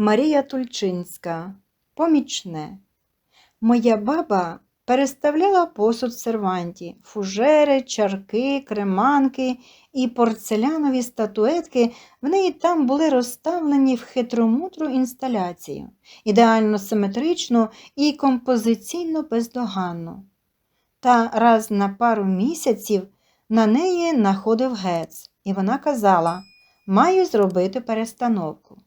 Марія Тульчинська. Помічне. Моя баба переставляла посуд в серванті, фужери, чарки, креманки і порцелянові статуетки в неї там були розставлені в хитромудру інсталяцію, ідеально симетричну і композиційно бездоганну. Та раз на пару місяців на неї находив гец, і вона казала маю зробити перестановку.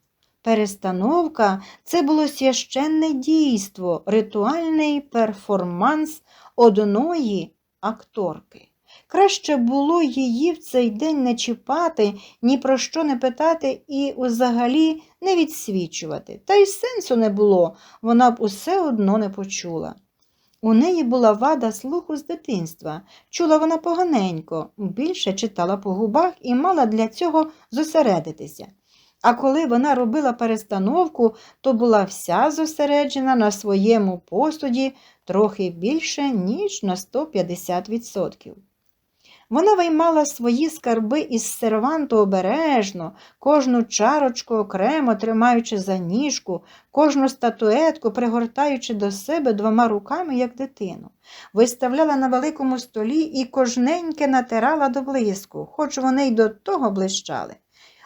Перестановка це було священне дійство, ритуальний перформанс одної акторки. Краще було її в цей день не чіпати, ні про що не питати і взагалі не відсвічувати. Та й сенсу не було, вона б усе одно не почула. У неї була вада слуху з дитинства. Чула вона поганенько, більше читала по губах і мала для цього зосередитися. А коли вона робила перестановку, то була вся зосереджена на своєму посуді трохи більше, ніж на 150%. Вона виймала свої скарби із серванту обережно, кожну чарочку окремо тримаючи за ніжку, кожну статуетку пригортаючи до себе двома руками, як дитину. Виставляла на великому столі і кожненьке натирала до блиску, хоч вони й до того блищали.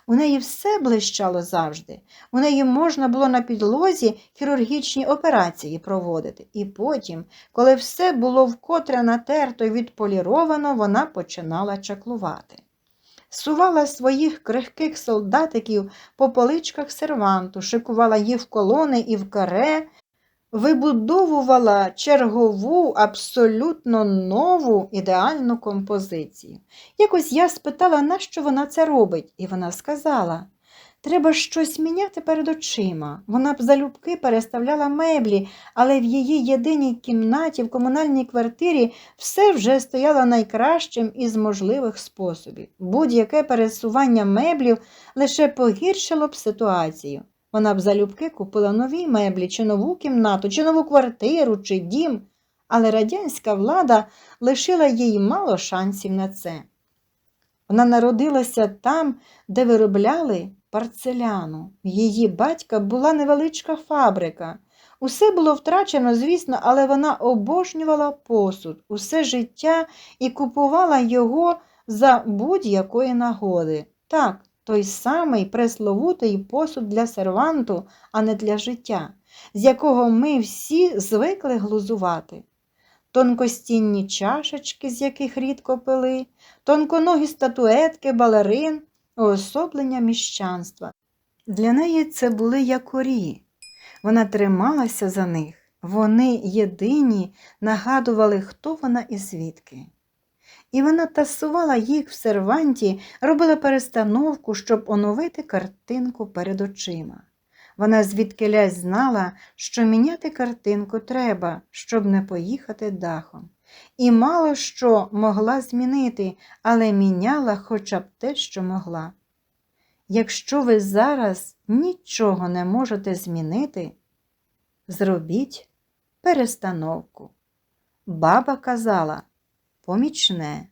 У неї все блищало завжди. У неї можна було на підлозі хірургічні операції проводити. І потім, коли все було вкотре натерто і відполіровано, вона починала чаклувати. Сувала своїх крихких солдатиків по поличках серванту, шикувала їх в колони і в каре, вибудовувала чергову, абсолютно нову ідеальну композицію. Якось я спитала, нащо вона це робить, і вона сказала. Треба щось міняти перед очима. Вона б залюбки переставляла меблі, але в її єдиній кімнаті в комунальній квартирі все вже стояло найкращим із можливих способів. Будь-яке пересування меблів лише погіршило б ситуацію. Вона б залюбки купила нові меблі, чи нову кімнату, чи нову квартиру, чи дім, але радянська влада лишила їй мало шансів на це. Вона народилася там, де виробляли парцеляну. Її батька була невеличка фабрика. Усе було втрачено, звісно, але вона обожнювала посуд, усе життя і купувала його за будь-якої нагоди. Так, той самий пресловутий посуд для серванту, а не для життя, з якого ми всі звикли глузувати. Тонкостінні чашечки, з яких рідко пили, тонконогі статуетки, балерин, уособлення міщанства. Для неї це були якорі. Вона трималася за них. Вони єдині нагадували, хто вона і звідки. І вона тасувала їх в серванті, робила перестановку, щоб оновити картинку перед очима. Вона звідкилясь знала, що міняти картинку треба, щоб не поїхати дахом. І мало що могла змінити, але міняла хоча б те, що могла. Якщо ви зараз нічого не можете змінити, зробіть перестановку. Баба казала помічне.